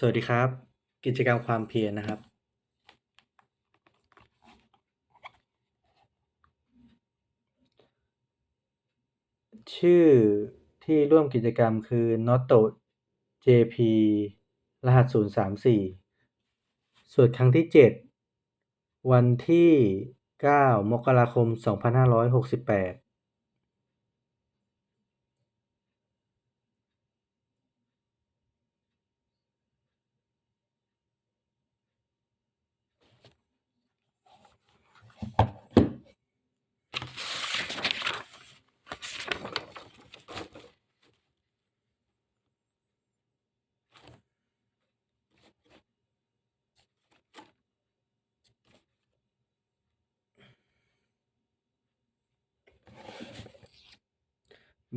สวัสดีครับ กิจกรรมความเพียรนะครับ ชื่อที่ร่วมกิจกรรมคือ Noto JP รหัส 034 ส่วดครั้งที่ 7 วันที่ 9 มกราคม 2568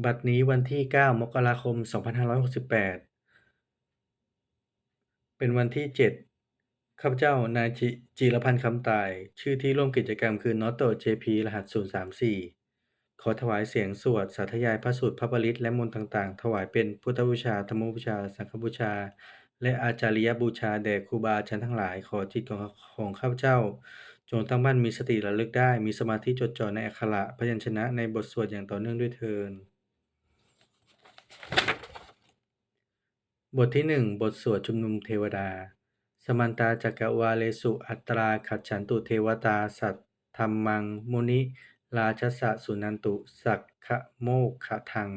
บัดนี้วันที่ 9 มกราคม 2568 เป็นวันที่ 7 ข้าพเจ้านายจิจิรพันธ์คำตาย ชื่อที่ร่วมกิจกรรมคือ Noto JP รหัส 034 ขอถวายเสียงสวดสาธยายพระสูตรพระปริตและมนต์ต่างๆ ถวายเป็นพุทธบูชา ธรรมบูชา สังฆบูชา และอาจาริยบูชาแด่ครูบาอาจารย์ทั้งหลาย ขอจิตของของข้าพเจ้าจงตั้งมั่นมีสติระลึกได้ มีสมาธิจดจ่อในอักขระพยัญชนะในบทสวดอย่างต่อเนื่องด้วยเทอ บทที่1บทสวดชุมนุมเทวดา สมันตาจักวาเลสุอัตราขัจฉันตุเทวตาสัทธัมมัง มุนิ ราชสะสุนันตุ สักขโมกขทัง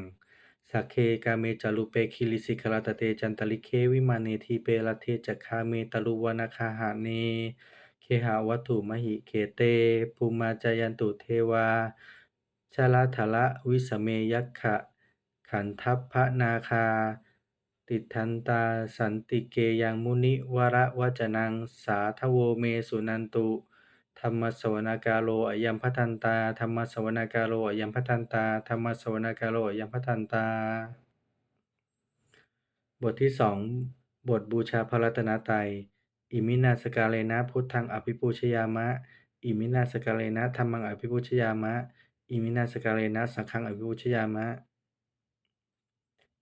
สักเคกาเมจารุเปคิลิสิกราตเตจันตลิเควิมาเนทีเปรเทจักขาเมตลุวนาคาหะเน เคหาวัตถุมหิเคเตภูมาจายันตุเทวาชาลาทละวิสเมยัคขะขันทัพพนาคา ติทันตาสันติเกยังมุนิวระวจนัง สาทโวเมสุนันตุธัมมสวนากาโลอยัมภทันตาธัมมสวนากาโลอยัมภทันตาธัมมสวนากาโลอยัมภทันตา บทที่2บทบูชาพระรัตนตรัย อิมินาสการเณพุทธังอภิปูชยามะ อิมินาสการเณธัมมังอภิปูชยามะ อิมินาสการเณสังฆังอภิปูชยามะ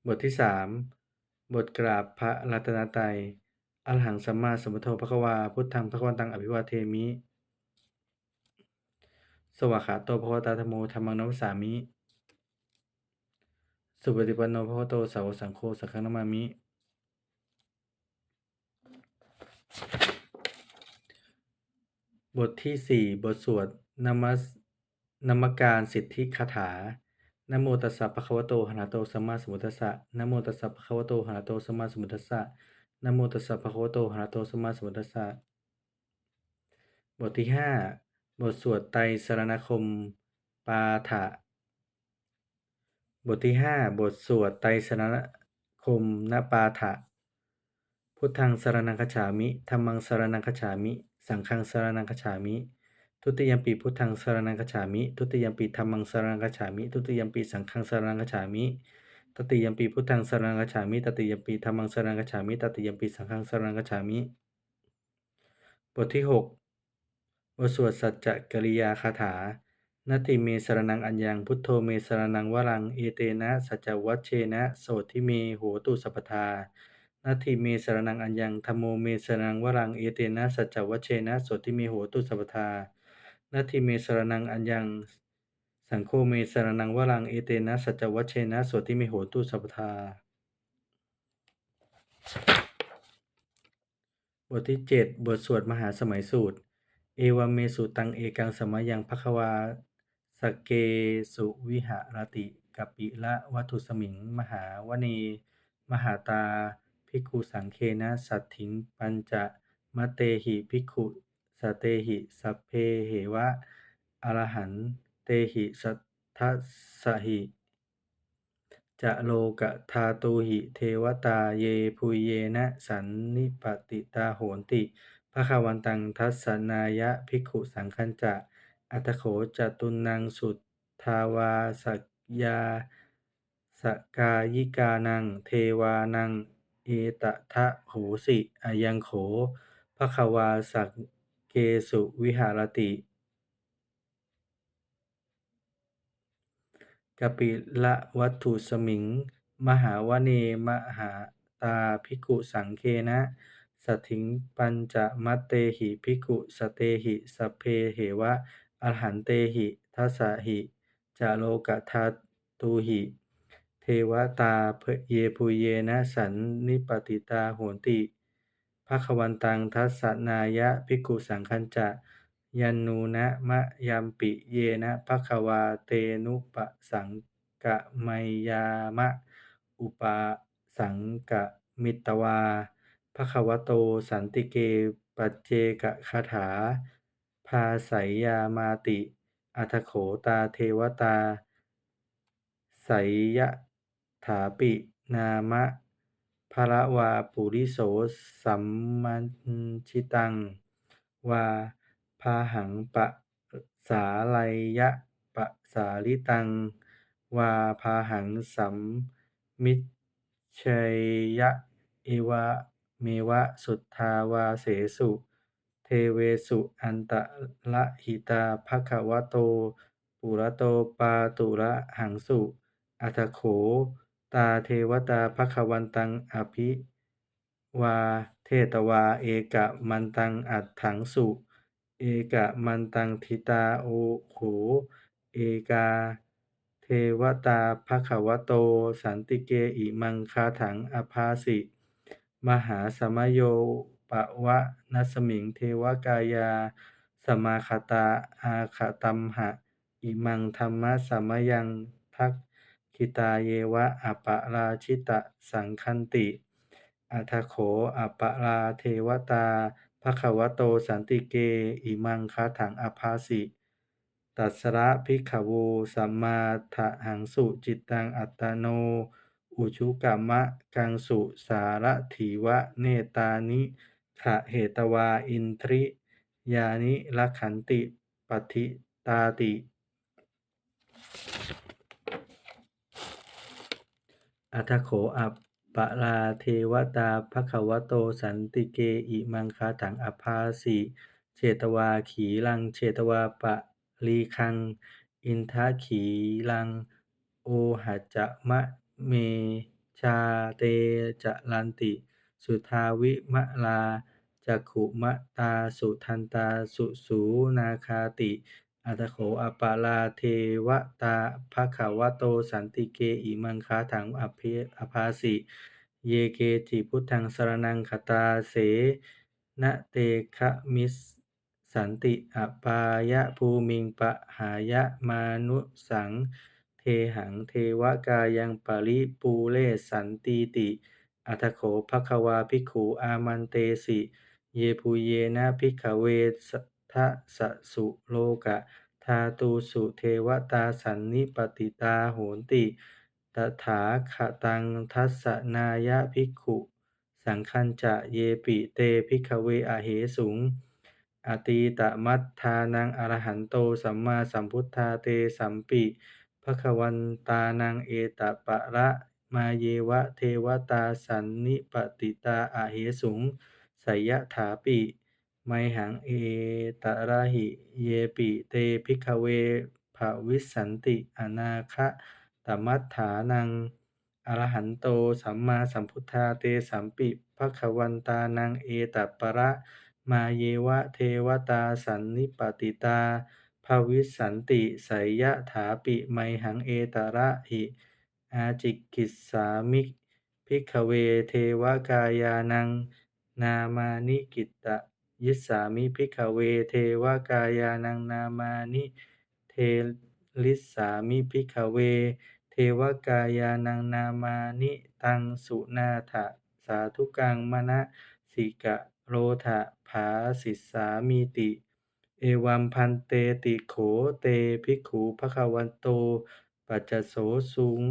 บทที่3 บทกราบพระรัตนตรัยอรหังสัมมาสัมพุทโธภควาพุทธังภควันตังอภิวาเทมิ สวากขาโตภควตาธโมธัมมังนัสามิ สุปฏิปันโนภควโตสาวสังโฆสังฆนะมามิ บทที่4บทสวดนมัสนมการสิทธิคาถา นะโมตัสสะภะคะวะโตอะระหะโตสัมมาสัมพุทธัสสะนะโมตัสสะภะคะวะโตอะระหะโตสัมมาสัมพุทธัสสะนะโมตัสสะภะคะวะโตอะระหะโตสัมมาสัมพุทธัสสะบทที่5บทสวดไตรสรณคม ปาฐะบทที่5บทสวดไตรสรณคมนปาฐะพุทธังสรณังคฉามิธัมมังสรณังคฉามิ สังฆังสรณังคฉามิ ทุติยมปิพุทธังสรณังคฉามิ ทุติยมปิธัมมังสรณังคฉามิ ทุติยมปิสังฆังสรณังคฉามิ ตติยมปิพุทธังสรณังคฉามิ ตติยมปิธัมมังสรณังคฉามิ ตติยมปิสังฆังสรณังคฉามิ บทที่6บทสวดสัจจกริยาคาถา นติเมสรณังอัญญัง พุทโธเมสรณังวรัง เอเตนะ สัจวัชเชนะ โสทิเมโหตุสัพทานัตถิเมสรณังอัญญังธัมโมเมสรณังวรัง เอเตนะ สัจวัชเชนะ โสทิเมโหตุสัพพทา นัตถิเมสรณังอัญญัง สังโฆเมสรณังวรังเอเตนะสัจวัชเชนะโสทิเมโหตุสัพทาบทที่ 7 บทสวดมหาสมัยสูตร เอวเมสุตังเอกังสมยังภควาสเกสุวิหารติกัปิละวัตุสมิง มหาวเนมหาตาภิกขุสังเคนะสัทถิง ปัญจะมะเตหิภิกขุ สเตหิสัพเพเหวะอรหันเตหิสัทธัสสหิจะโลกธาตุหิเทวตาเยภูเยนะสันนิปติตาโหนติภควันตังทัสสนายะภิกขุสังคัญจะอัตโขจตุนังสุทธาวาสักยาสกายิกานัง เทวานัง เอตทะโหสิอะยังโขภควาสัก เกสุวิหารติกปิละวัตถุสมิง มหาวเนมหาตาภิกุสังฆเนะสัทถิงปัญจมัตเตหิภิกุสเตหิสเพเหวะอรหันเตหิทัสะหิจโลกทัตตูหิ เทวตาเพเยปุเยนะสันนิปติตาโหนติ ภควันตังทัสสนายะภิกขุสังคัญจะยันนูนะมะยัมปิเยนะภควาเตนุปสังกะไมยามะ อุปสังกะมิตวาภควโตสันติเกปัจเจกคาถา ภาไสยยามาติอัฏฐโขตาเทวตา ไสยถาปินามะ ภรวาปุริโสสัมมัญชิตัง วาพาหังปะสาลัยยะปะสาลิตัง วาพาหังสัมมิชัยยะเอวเมวะสุทธาวาเสสุ เทเวสุอันตรหิตาภควโต ปุระโตปาตุระหังสุอัฏฐโข ตาเทวตาภควันตังอภิวาเทตวาเอกะมันตังอัฏฐังสุ เอกะมันตังทิตาโอโขเอกา เทวตาภควโต สันติเกอิมังคาถังอภาสิ มหาสมโยปะวะนัสมิงเทวกายา สมาคตาอาคตัมหะ อิมังธัมมสัมยังทัก ขิตาเยวะอปราชิตะสังคันติอัฏฐโขอปราเทวตาภควโตสันติเก อิมังคาถังอภาสิ ตัสสะภิกขวูสัมมาทหังสุจิตตังอัตโน อุชุกมะกังสุสารถีวะเนตานิขะเหตวาอินทริ ยานิรักขันติปฏิตาติ อัฏฐโขอปราเทวตาภควโตสันติเกอิมังคาถังอภาสิเฉตวาขีลังเฉตวาปะลีคัง อินทขีลัง โอหัจจะมะเมชาเตจรันติ สุทาวิมะลาจักขุมตาสุทันตาสุสูนาคาติ อัฏฐโขอปราเทวตาภควโตสันติเกอิมังคาถังอภิอภาสิ เยเกจิพุทธังสรณังคตาเสนเตฆะมิสสันติอปายภูมิงปะหายมานุสัง เทหังเทวกายังปริปูเรสันตีติอัฏฐโขภควาภิกขุอามันเตสิ เยปุเยนะภิกขเว ทัสสะสุโลกะธาตุสุเทวตาสันนิปติตาโหนติ ตถาคตังทัสนายะภิกขุ สังคัญจะเยปิเตภิกขเวอเหสุง อตีตมัฏฐานังอรหันโตสัมมาสัมพุทธาเตสัมปิภควันตานังเอตปะระมาเยวะเทวตาสันนิปติตาอาเหสุงไสยถาปิ ไมหังเอตระหิเยปิเตภิกขเวภวิสันติอนาคตมัฏฐานังอรหันโตสัมมาสัมพุทธาเตสัมปิภควันตานังเอตปะระมาเยวะเทวตาสันนิปติตาภวิสันติไสยถาปิไมหังเอตระหิอาจิกิสสามิภิกขเวเทวกายานัง นามานิกิตะ ยิสสามิภิกขเวเทวกายานังนามานิเทลิสสามิภิกขเว เทวกายานังนามานิตังสุนาถสาธุกังมนสิกะโรทภาสิสามิติ เอวัมพันเตติโขเตภิกขุภควันโต ปัจจโสสุง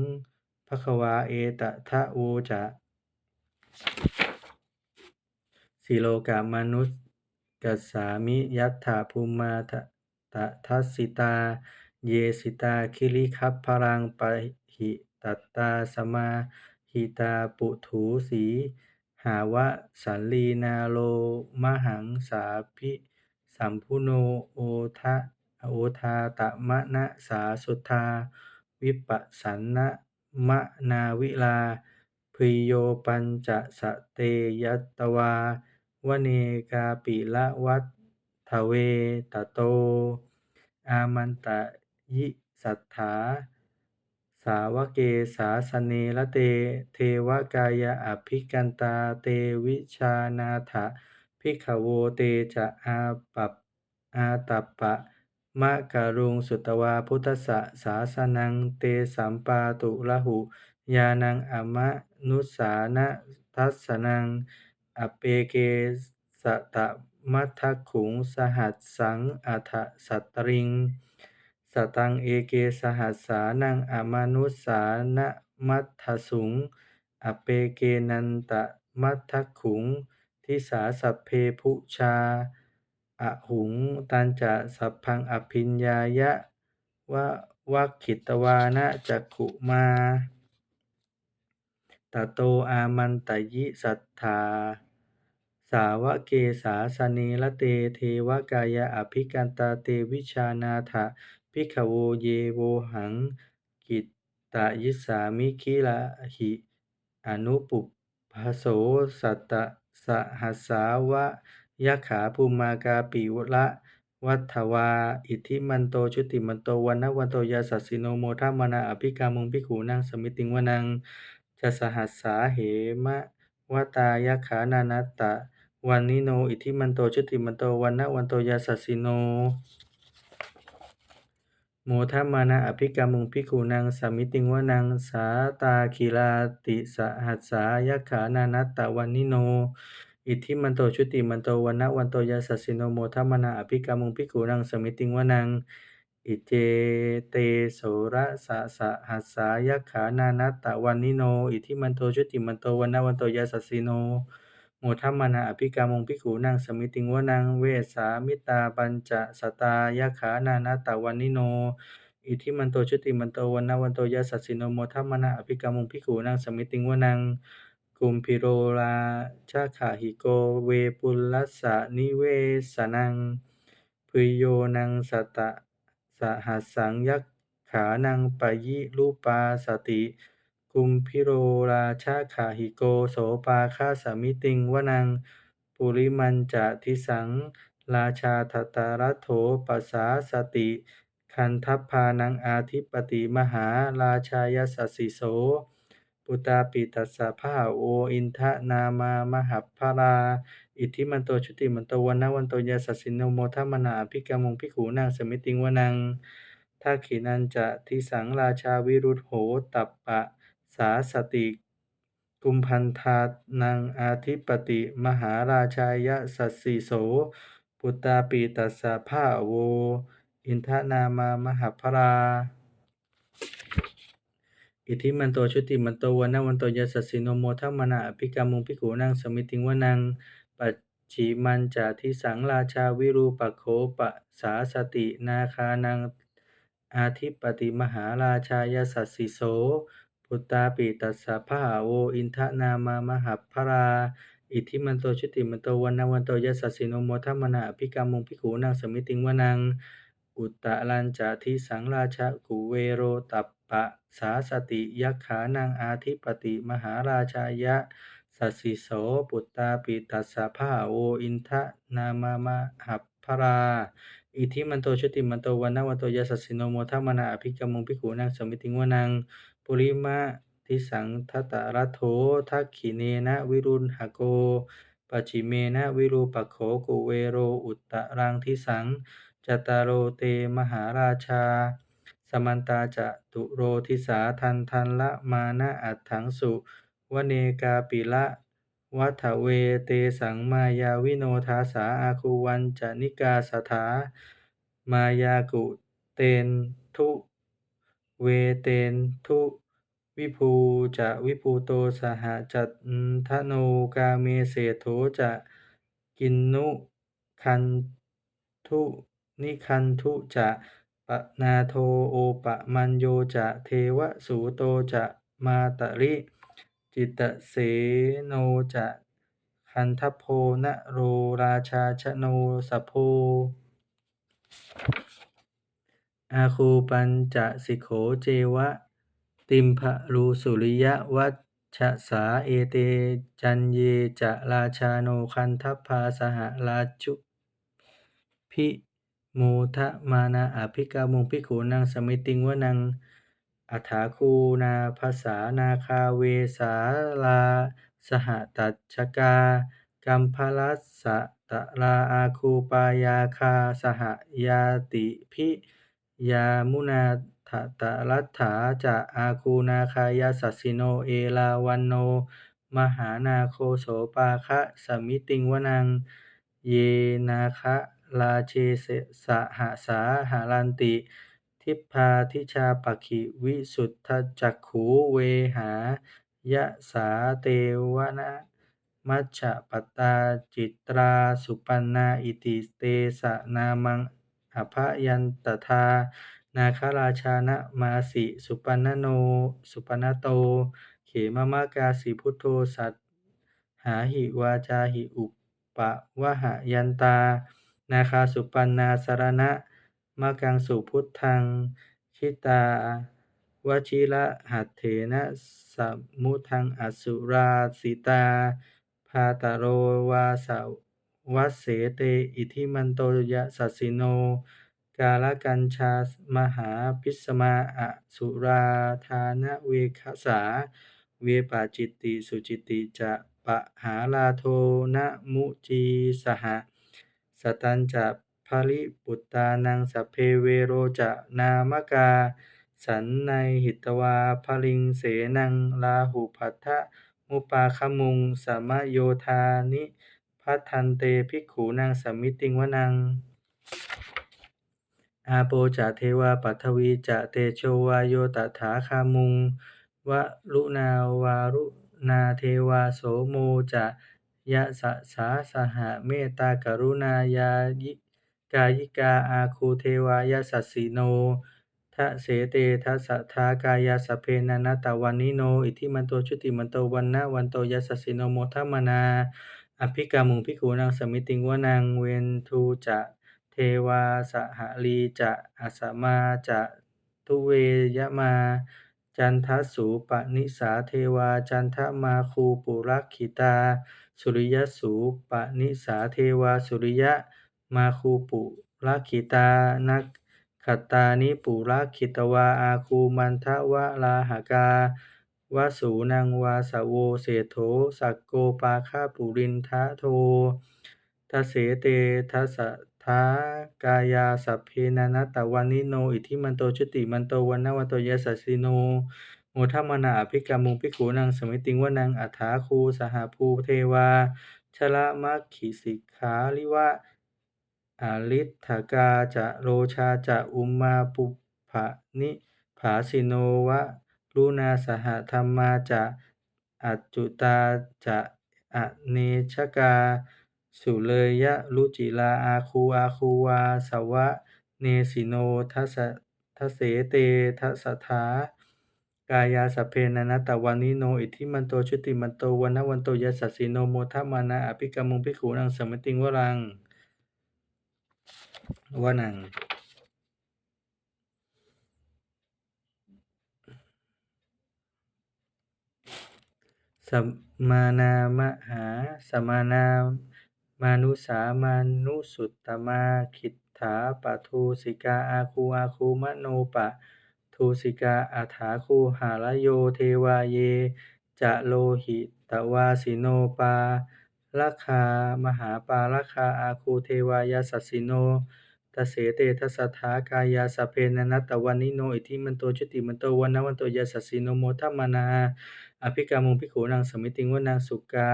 ภควาเอตทะโวจะสีโลกามนุส กัสสามิยัตถาภูมาตทัสสิตา เยสิตาคิริคัพพรังปหิตัตตาสมาหิตาปุถุสีหาวะสัลลีนาโลมหังสาภิสัมพุโนโอทะโอทาตมะนะสาสุทธาวิปัสสันนะมะนาวิลาพิโยปัญจสเตยัตวา วเนกาปิละวัฏฐเวตโต อามันตะยิสัทธา สาวเกสาสเนละเต เทวกายอภิกันตาเตวิชานาถะภิกขโวเตจะอาปัปอาตัปปะมะกะรุงสุตวาพุทธสะสาสนังเตสัมปาตุละหุญาณังอมะนุสสานะทัสสนัง อเปเกสตะมัทธขุง สหัสสังอัฏฐสัตตริง สตังเอเกสหัสสานังอมนุสสานะมัทธสุง อเปเกนันตะมัทธขุง ทิสาสัพเพพุชา อหุง ตัญจะสัพพังอภิญญายะวะวัคคิตวานะจักขุมาตโตอามันตยิสัทธา สาวะเกสาสเนละเตเทวกายะอภิกันตาเตวิชานาถะภิกขโวเยโวหัง กิตตยิสามิคิละหิอนุปุปพโสสัตตสหัสสาวะยัคขาภูมากาปิละวัฏวา อิทธิมันโต ชุติมันโตวันนวันโตยาสัสสิโนโมทัมมนาอภิกามุงภิขุนังสมิติงวนังจะสหัสสาเหมะวตายัคขานานัตตะ วันนิโน อิทธิมันโตชุติมันโตวันนะวันโตยาสัสสิโน โมทัมมานะอภิกามุงภิกขุนังสมมิติงวนังสาตาคิลาติสหัสสายัคขานานัตตะวันนิโน อิทธิมันโตชุติมันโตวันนะวันโตยาสัสสิโนโมทัมมานะอภิกามุงภิกขุนังสมมิติงวนังอิเจเตโสระสะสะหัสสายัคขานานัตตะวันนิโน อิทธิมันโตชุติมันโตวันนะวันโตยาสัสสิโน โมทัมมานะอภิกามุงภิกขุนังสมิติงวนังเวสามิตาปัญจสตายัคขานานัตะวันนิโน อิทิมันโตชุติมันโตวันนะวันโตยาสัสสิโนโมทัมมานะอภิกามุงภิกขุนังสมิติงวนังกุมพิโรราชาขหิโกเวปุลลัสสนิเวสนังพุโยนังสตะสหัสสังยัคขานังปยิรูปาสติ กุมพิโรราชาขหิโก โสปาคาสมิติงวนัง ปุริมันจะทิสัง ราชาทัตตารโถปัสสาสติ คันทัพพานังอาทิปติมหาราชายสัสสิโส ปุตตาปิตัสสะพะหะโวอินทะนามามหัพพรา อิทธิมันโตชุติมันโตวันนวันโตยาสัสสิโนโมทัมมาพิกามงภิกขุนังสมมิติงวนังทักขินันจะทิสังราชาวิรุธโหตัปปะ สาสติกุมพันธานังอาทิปติ มหาราชายสัสสิโส ปุตตาปิตัสสะภะโว อินทนามามหัพรา อิทธิมันโตชุติมันโตวันวันโตยาสัสสิโนโมทัมมานะอภิกามุงภิกขุนังสมิติงวนังปัจฉิมันจะทิสังราชาวิรูปโขปะสาสตินาคานังอาทิปติมหาราชายสัสสิโส ปุตตาปิตัสสะภะหะโวอินทนามามหัพพรา อิทธิมันโตชุติมันโตวันนวันโตยาสัสสิโนโมทัมมานะอภิกามุงภิกขุนังสมิติงวนัง อุตตรัญจะทิสังราชกุเวโรตัปปะสาสติยัคขานังอาทิปติมหาราชายะสัสสิโสปุตตาปิตัสสะภะหะโวอินทนามามหัพพราอิทธิมันโตชติมันโตวันนวันโตยสัสสิโนโมทัมมานะอภิกามุงภิกขุนังสมมิติงวนัง ปุริมะทิสังทัตตรัโถทักขิเนนะวิรุณหโกปัจิเมนะวิรูปโขกุเวโรอุตตรังทิสังจตารโรเตมหาราชา สมันตาจะตุโรทิสาทันทันละมานะอัตถังสุวเนกาปิละวัฏเวเตสังมายาวิโนทาสาอาคูวันจนิกาสถามายากุเตนทุ เวเตนทุวิภูจะวิภูโตสหจัตทโนกาเมเสโถจะกินนุคันทุนิคันทุจะปนาโทโอปะมัญโยจะเทวสูโตจะมาตริจิตเสโนจะคันทโพนโรราชาชโนสโพ อาคูปัญจสิกโขเจวะ ติมภะรูสุริยวัชะสาเอเต จันเยจะราชาโนคันทัพพาสหราชุภิโมทะมานะอภิกามุงภิขุนังสมิติงวนังอัฐาคูนาภสสานาคาเวสาลา สหตัชกา กัมภลัสสะตราอาคูปายาคา สหยาติภิ ยามุนาถตรัฏฐาจะอาคูนาคายสัสสิโนเอราวัณโน มหานาโคโสปาคะสมิติงวนัง เยนาคราเชสสหสาหารันติ ทิพาทิชาปักขิวิสุทธจักขูเวหายสาเตวนะมัชฌปปตาจิตราสุปันนาอิติเตสะนามัง อภยันตถานาคราชานะมาสิ สุปันนโน สุปันนโต เขมมะกาสีพุทโธสัทธาหิวาจาหิอุปวะหยันตา นาคาสุปันนาสารณมกังสุพุทธัง ชิตาวชิระหัตถ์เถนะสมุทังอสุราสิตา พาตโรวาสวั วัสเสเต อิทิมันโตยะสัสสิโน กาลกัญชามหาพิสมาอสุราทานเวขสา เวปาจิตติสุจิตติจะปะหาลาโทนะมุจีสหะสตัญจะภริปุตตานังสัพเพเวโรจะนามกา สันในหิตวาภริงเสนังราหุภัทธมุปาคมุงสมโยธานิ พัฏฐันเตภิกขุนังสัมมิติงวนัง อาโปจะเทวาปัทวีจะเตโชวาโยตถาคามุงวะรุณาวารุณาเทวาโสโมจะยะสัสาสหเมตตากรุณายาจิกายิกาอาคูเทวายาสัสสิโนทะเสเตทัสะทากายาสเพนันตวันิโน อิทิมันโตชุติมันโตวันนะวันโตยาสัสสิโนโมทัมมนา อภิกามุงภิกขุนังสมิติงวนังเวนทูจะเทวาสหรีจะอัสมาจะทุเวยมา จันทสูปนิสาเทวา จันทมาคูปุรักขิตา สุริยสูปนิสาเทวา สุริยะมาคูปุรักขิตานักขตานิปุรักขิตวาอาคูมันทวราหกา วสูนังวาสโวเศโธสักโกปาคะปุรินทโธทเสเตทัสะทากายาสัพเพนันตะวันิโน อิทิมันโตชุติมันโตวันนวันโตยสัสสิโนโมทัมนาอภิกามุงภิกขุนังสมิติงวนังอัฏฐาคูสหภูเทวาชละมัคคิสิกขาริวะอฤทธกาจะโรชาจะอุมาปุพพนิพพาสิโนวะ รุณาสหธัมมาจะอัจจุตาจะอเนชกา สุเรยะรุจิราอาคูอาคูวาสวะ เนสิโนทัสทเสเตทัสสะทากายาสเพนันตวันิโน อิทิมันโตชุติมันโตวันนะวันโตยสัสสิโนโมทัมานาอภิกามุงภิขุนังสมิติงวรังวนัง สัมมานามหา สมานามานุสามานุสุตตมาขิตถาปทูสิกาอาคูอาคูมโนปะทูสิกาอัฏฐาคูหารโยเทวาเย จะโลหิตวาสิโนปาละคามหาปาละคาอาคูเทวายสัสสิโนทะเสเตทัสสะทากายาสเพนันตวันิโน อิทิมันโตชุติมันโตวันนวันโตยสัสสิโนโมทัมมนา อภิกามุงภิขุนังสมิติงวนังสุกา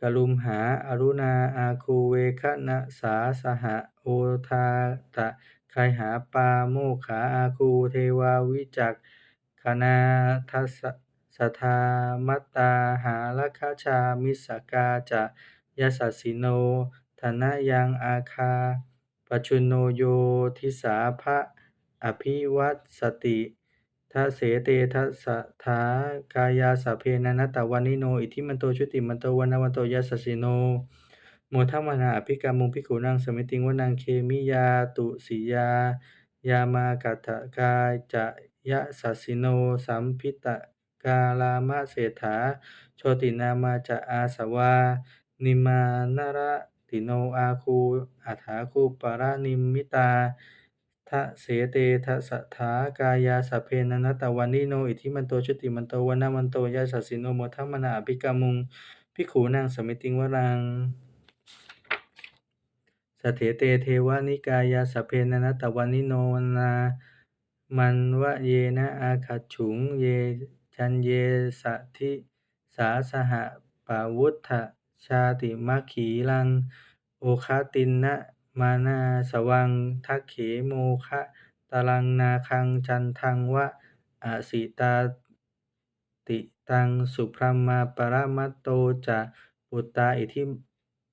กลุมหาอรุณาอาคูเวคะนะสาสหโอทาตะไคหาปาโมขาอาคูเทวาวิจักขณาทัสสะทามัตตาหาลคชามิสกาจะยสัสิโนทนะยังอาคาปชุนโนโยทิสาภะอภิวัสสติ ทะเสเตทัสะทากายาสัพเพนันตวันิโน อิทิมันโตชุติมันโตวันนะวันโตยสัสสิโนโมทัมนาอภิกามุงภิกุนังสมิติงวนังเคมิยาตุสิยา ยามากัตถกาจะยสัสิโน สัมพิตกกาลามะเศรษฐา โชตินามาจะอาสวา นิมานรติโนอาคูอัฏฐาคูปรานิมิตา ทะเสเตทสถากายาสัพเพนันตวันิโน อิทิมันโตชุติมันโตวนมันโตยะสสสิโนโมทัมมนาอภิกามุงภิขุนังสมิติงวรังสเถเตเทวานิกายาสัพเพนันตวันิโนนามันวะเยนะอาคัจฉุงเยจัญเยสัทธิสาสหปาวุฏฐชาติมัคคีลัง โอคาตินนะ มานาสวัง ทักเขโมคะ ตรังนาคัง จันทังวะอสิตาติตัง สุพรหมาปรมัตโตจะปุตตาอิทิ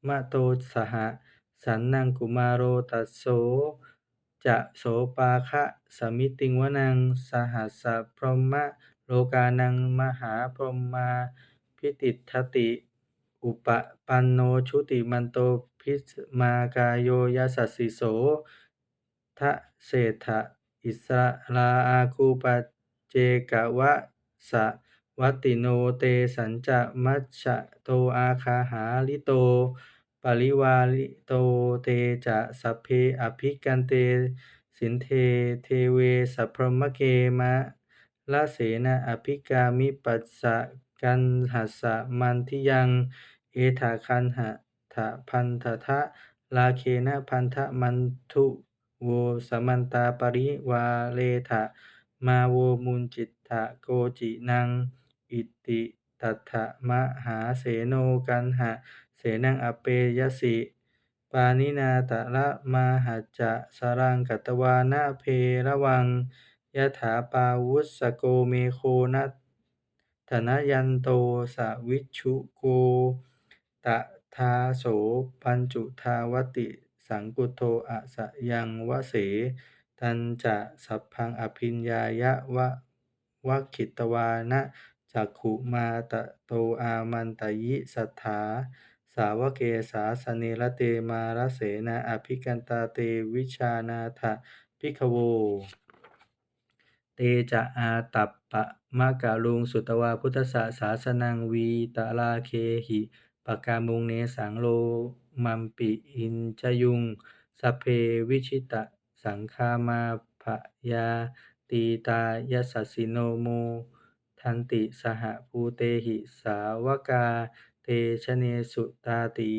มะโตสหสันนังกุมารโรตัสโสจะโสปาคะสมิติงวนัง สหัสสะพรหมโลกานังมหาพรหมาภิติฏฐติ อุปปันโนชุติมันโต พิสมากายโยยะสสสิโสทะเศรษฐอิสราอาคูปเจกวะสวัติโนเตสัญจะมัชฌะโตอาคาหาริโต ปริวาริโตเตจะสัพเพอภิกันเต สินเทเทเวสัพพมเกมะละเสนะอภิกามิปัสสะกันหัสสะมันทิยัง เอถาคันหะ ถพันธทะราเคนะพันธมันทุโวสมันตาปริวาเรถะมาโวมุญจิตถะโกจินัง อิติตัฏฐมหาเสโนกันหเสนังอเปยสิปานินาตระมาหัจจะสรังกัตวานะเพระวังยถาปาวุสโกเมโคนัตนยันโตสวิชุโก ต ถาโสปัญจุทาวติ สังกุโทอสยังวเส ตัญจะสัพพังอภิญญายะววัคคิตวานะจักขุมาตะโตอามันตยิสัทธา สาวเกสาสเนระเตมาระเสนะอภิกันตาเตวิชานาถภิกโว เตจะอาตับปปมกะลุงสุตวาพุทธสสะศาสนังวีตราเคหิ ปกามุงเนสังโลมัมปิอินชยุงสเพวิชิตะสังคามาภยาตีตายสสสิโนโมทันติสหภูเตหิสาวกา เตชะเนสุตาตี